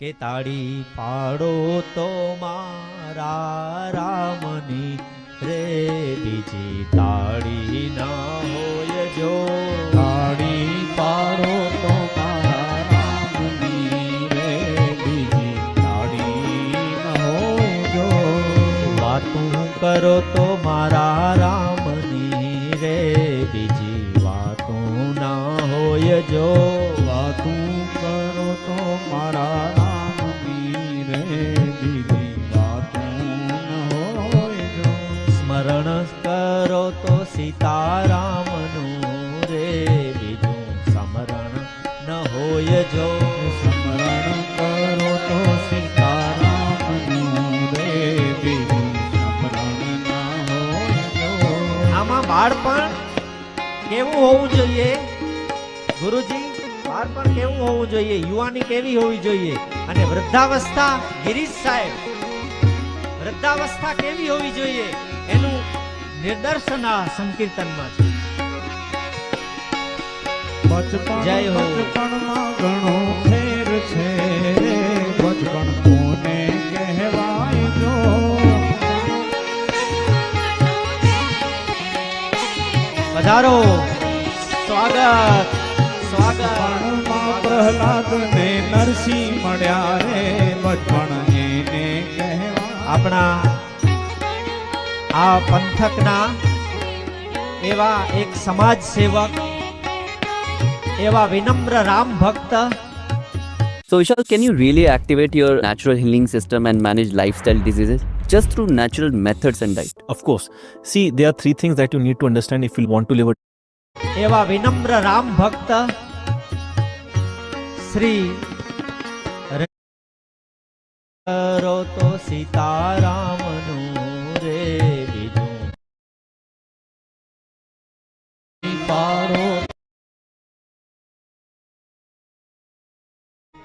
કે તાળી પાડો તો મારા રામની રે બીજી તાળી ના હોય જો. તાળી પાડો તો મારા રામની રે બીજી તાળી ન હોજો વાતું કરો તો મારા રામની રે બીજી વાતું ના હોય જો. સ્મરણ કરો તો સીતારામનું રે બીજું સમરણ ન હોય જો. સ્મરણ કરો તો સીતારામનું રે બીજું સ્મરણ ના હોજો આમાં બાળપણ કેવું હોવું જોઈએ? ગુરુજી બાળપણ કેવું હોવું જોઈએ? યુવાની કેવી હોવી જોઈએ? અને વૃદ્ધાવસ્થા ગિરીશ સાહેબ વૃદ્ધાવસ્થા કેવી હોવી જોઈએ? નિદર્શન આ સંકીર્તનમાં છે. જય હો. બચપણમાં ઘણો ફેર છે. બચપણ કોને કહેવાય જો પધારો સ્વાગત. સ્વાગત. પ્રહલાદ ને નરસિંહ મળ્યા રે. બચપણ એને કહેવા આપણા આ પંથકના એવા એક સમાજ સેવક એવા વિનમ્ર રામ ભક્ત So, Vishal, can you really activate your natural healing system and manage lifestyle diseases just through natural methods and diet? Of course. See, there are three things that you need to understand if you want to live a એવા વિનમ્ર રામ ભક્ત શ્રી કરો તો સીતારામનું પારો.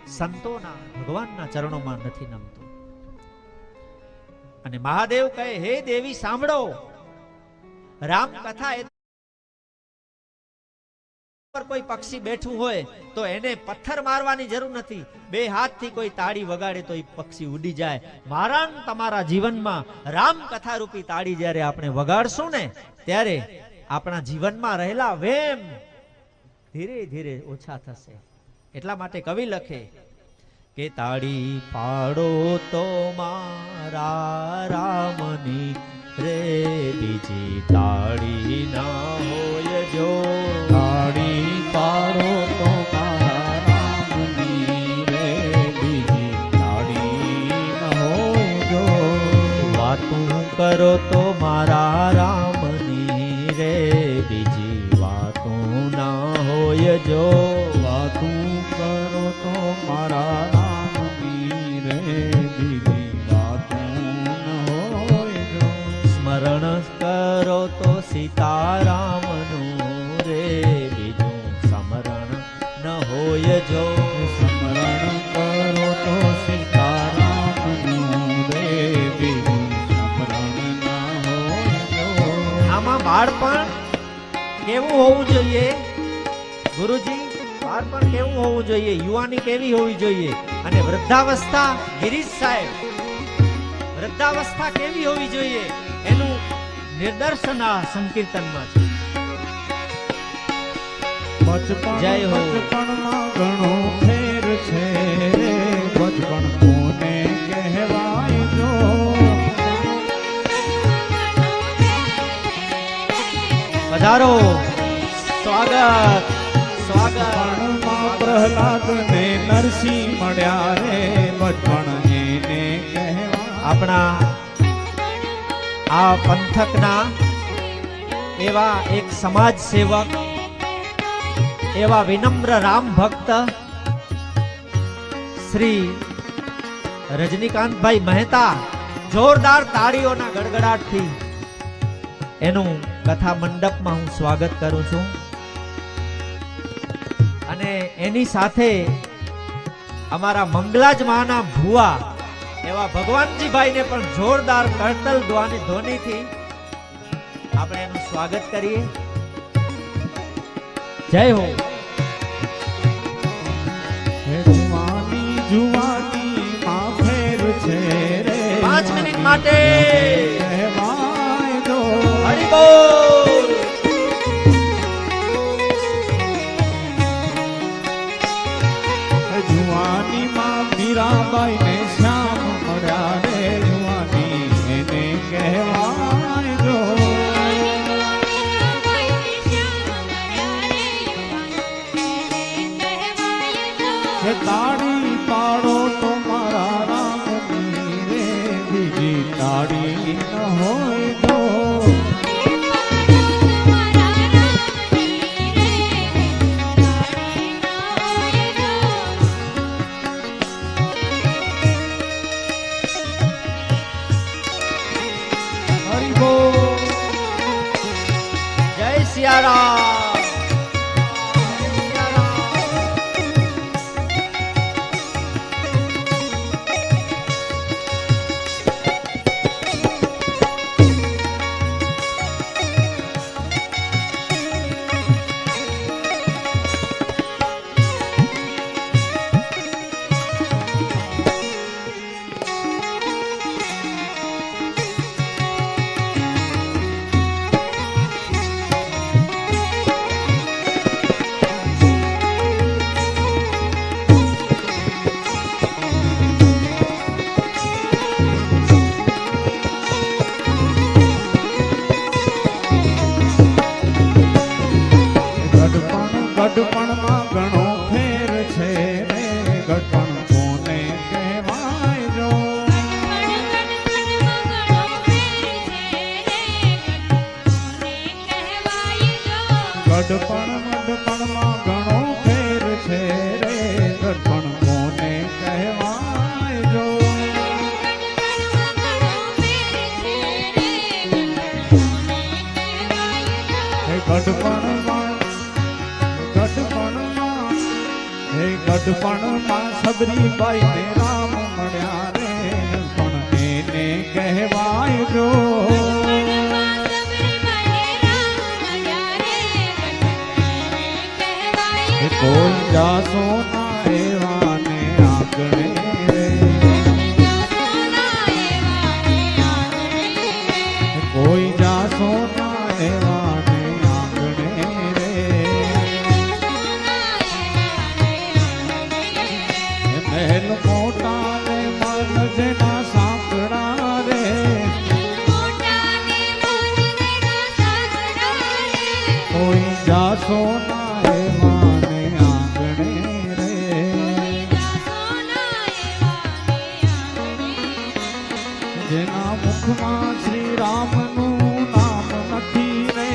સંતોના ભગવાનના ચરણોમાં નથી નમતું. અને મહાદેવ કહે, હે દેવી, સાંભળો. રામ કથા એ કોઈ પક્ષી બેઠું હોય તો એને પથ્થર મારવાની જરૂર નથી. બે હાથથી કોઈ તાળી વગાડે તો એ પક્ષી ઉડી જાય. મારા તમારા જીવનમાં રામ કથા રૂપી તાળી જ્યારે આપણે વગાડશું ને, ત્યારે આપણા જીવનમાં રહેલા વેમ ધીરે ધીરે ઓછા થશે. એટલા માટે કવિ લખે કે તાળી પાડો તો મારા રામની રે બીજી તાળી ના હોય જો. તાળી પાડો તો વાતું કરો તો મારા રામની જો વાતું કરો તો મારા રામની રે વાતું ન હોજો સ્મરણ કરો તો સીતારામનું રે બીજું સ્મરણ ન હોય જો. સ્મરણ કરો તો સીતારામનું રે બીજું સ્મરણ ના આમાં બાળપણ કેવું હોવું જોઈએ? ગુરુજી બાળપણ કેવું હોવું જોઈએ? યુવાની કેવી હોવી જોઈએ? અને વૃદ્ધાવસ્થા ગિરીશ સાહેબ વૃદ્ધાવસ્થા કેવી હોવી જોઈએ? એનું નિદર્શન આ સંકીર્તનમાં છે. જય હો. બચપણમાં ઘણો ફેર છે. બચપણ કોને કહેવાય જો? પધારો. સ્વાગત. પ્રહલાદ ને નરસિંહ મળ્યા રે બચપણ એને આપણા આ પંથકના એવા એક સમાજ સેવક, એવા વિનમ્ર રામ ભક્ત શ્રી રજનીકાંતભાઈ મહેતા જોરદાર તાળીઓના ગડગડાટથી એનું કથા મંડપમાં હું સ્વાગત કરું છું. અને એની સાથે અમારા મંગલાજ માના ભુવા એવા ભગવાનજીભાઈને પણ જોરદાર કરતલ ધ્વાની ધ્વનિથી આપણે એનું સ્વાગત કરીએ. જય હો. જુવાની પાંચ મિનિટ માટે. ગઢપણ ગઢપણમાં ઘણો ફેર છે રે. ગઢપણ કોને કહેવાય જો. હે ગઢપણમાં ગઢપણમાં, હે ગઢપણમાં જાસો ના એવા ને આંગણે રે. જેના મુખમાં શ્રી રામનું નામ નથી રે.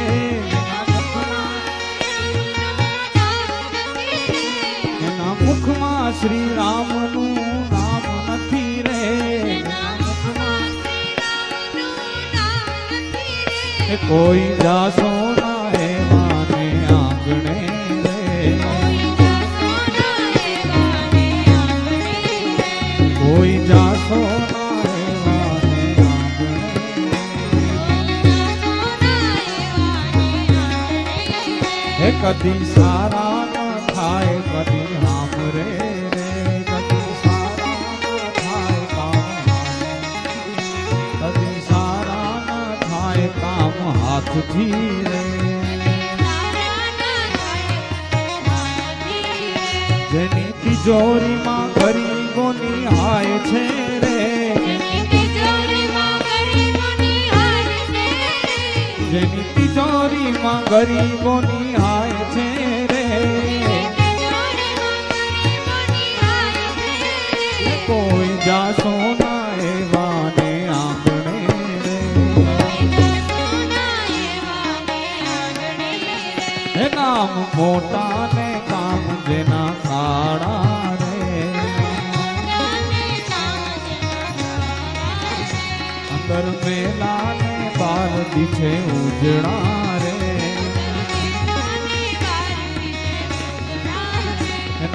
જેના મુખમાં શ્રી રામનું નામ નથી રે. કોઈ જાસો કોઈ જાસો હે કદી સારા ન થાય કદી હામરે રે કદી સારા ન થાય કામ. કદી સારા ન થાય કામ હાથથી રે. જેની તિજોરીમાં ગરીબોની હાય છે રે. જેની તિજોરીમાં ગરીબોની હાય બાર ઉજણા રે. હે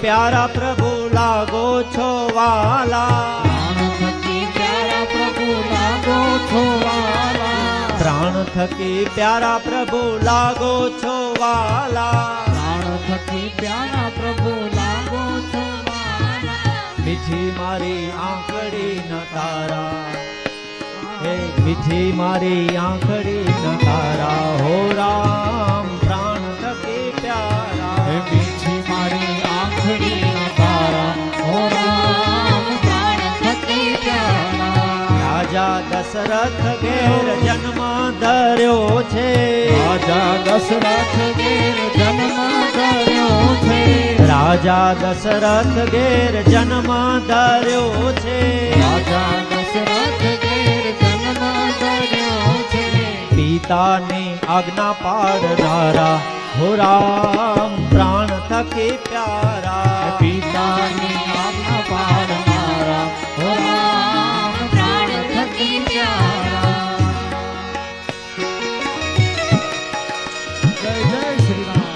પ્યારા પ્રભુ લાગો છો વાલા. પ્રાણ થકી પ્યારા પ્રભુ લાગો છો વાલા. પ્રાણ થકી પ્યારા પ્રભુ લાગો છો વાલા. થકી પ્યારા પ્રભુ લાગો છો વાલા. મીઠી મારી આંખડી ન તારા. હે મીઠી મારી આંખડી ન તારા. હો રામ. દશરથ ઘેર જન્મ ધર્યો છે રાજા દશરથ ઘેર જન્મ ધર્યો છે રાજા દશરથ ઘેર જન્મ ધર્યો છે રાજા દશરથ ઘેર જન્મ ધર્યો છે પિતાની આજ્ઞા પાડનારા હો રામ પ્રાણ થકી પ્યારા પિતાની આજ્ઞા પાડનારા હો રામ પ્રાણ થકી પ્યારા જય જય શ્રી રામ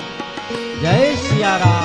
જય સિયારામ સિયારામ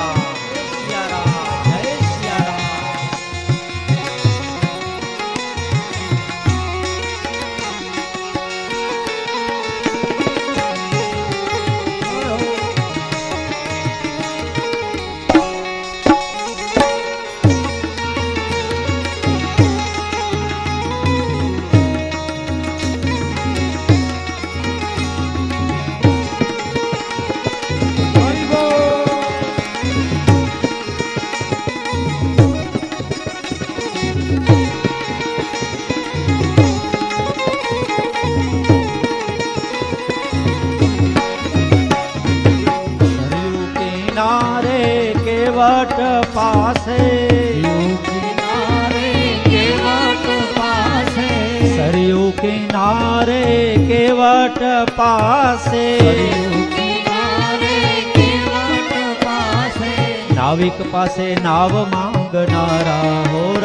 કેવટ પાસે. કિનારે કેવટ પાસે. સરયુ કિનારે કેવટ પાસે. કિનારે કેવટ પાસે. નાવિક પાસે નાવ માંગનારા હો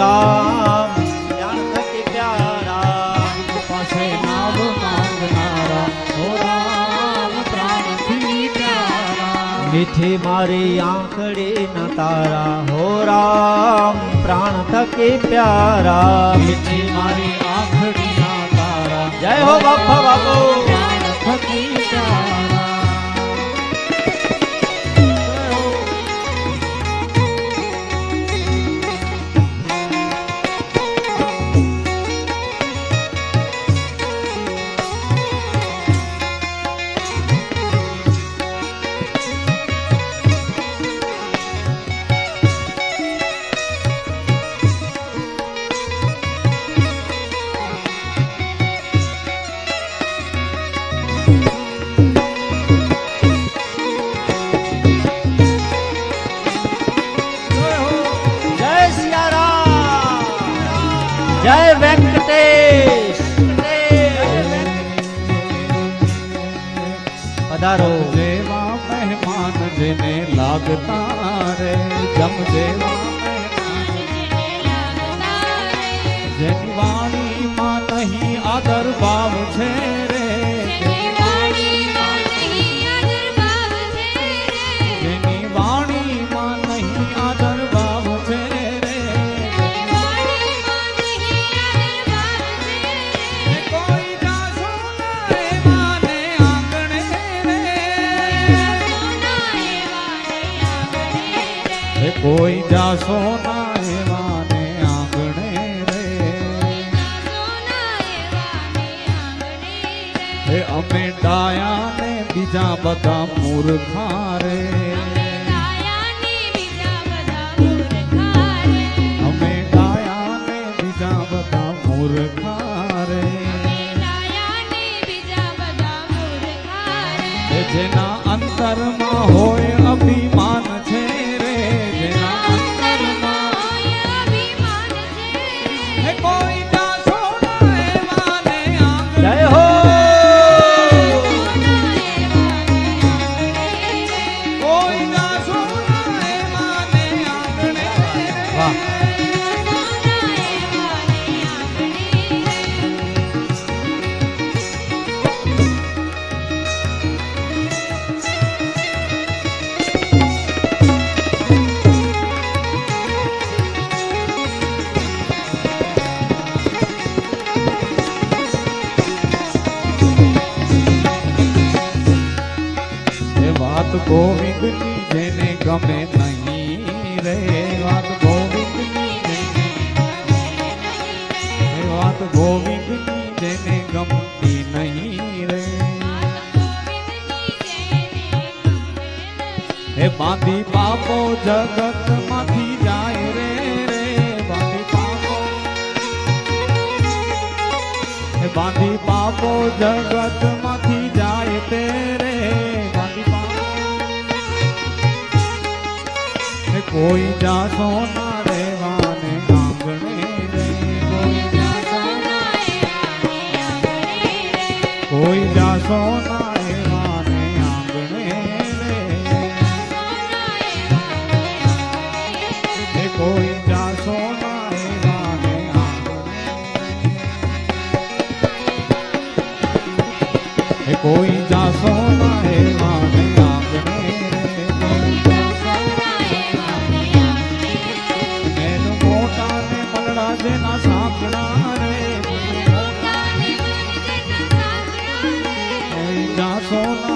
મીઠી મારી આંખડી ના તારા હો રામ પ્રાણ થકી પ્યારા. મીઠી મારી આંખડીના તારા જય હો બાપા બાપુ. થકી પ્યારા. જમ જેવા જેની કોઈ જાસો ના એવાને આંગણે રે. હે અમે ડાયા ને બીજા બધા મૂર્ખા રે. ગોવિંદની જેને ગમે નહીં રે, વાત ગોવિંદની જેને વાત ગોવિંદની જેને ગમતી નહીં રે. હે બાંધી પાપો જગતમાંથી જાય રે રે બાંધી પાપો હે બાંધી પાપો જગતમાંથી જાય તે રે. કોઈ જાસો ના રેવાને આંગણે કોઈ જાસો ના રેવાને આંગણે કોઈ જાસો ના રેવાને આંગણે કોઈ સાંભળા રે. કોઈ જાસો ના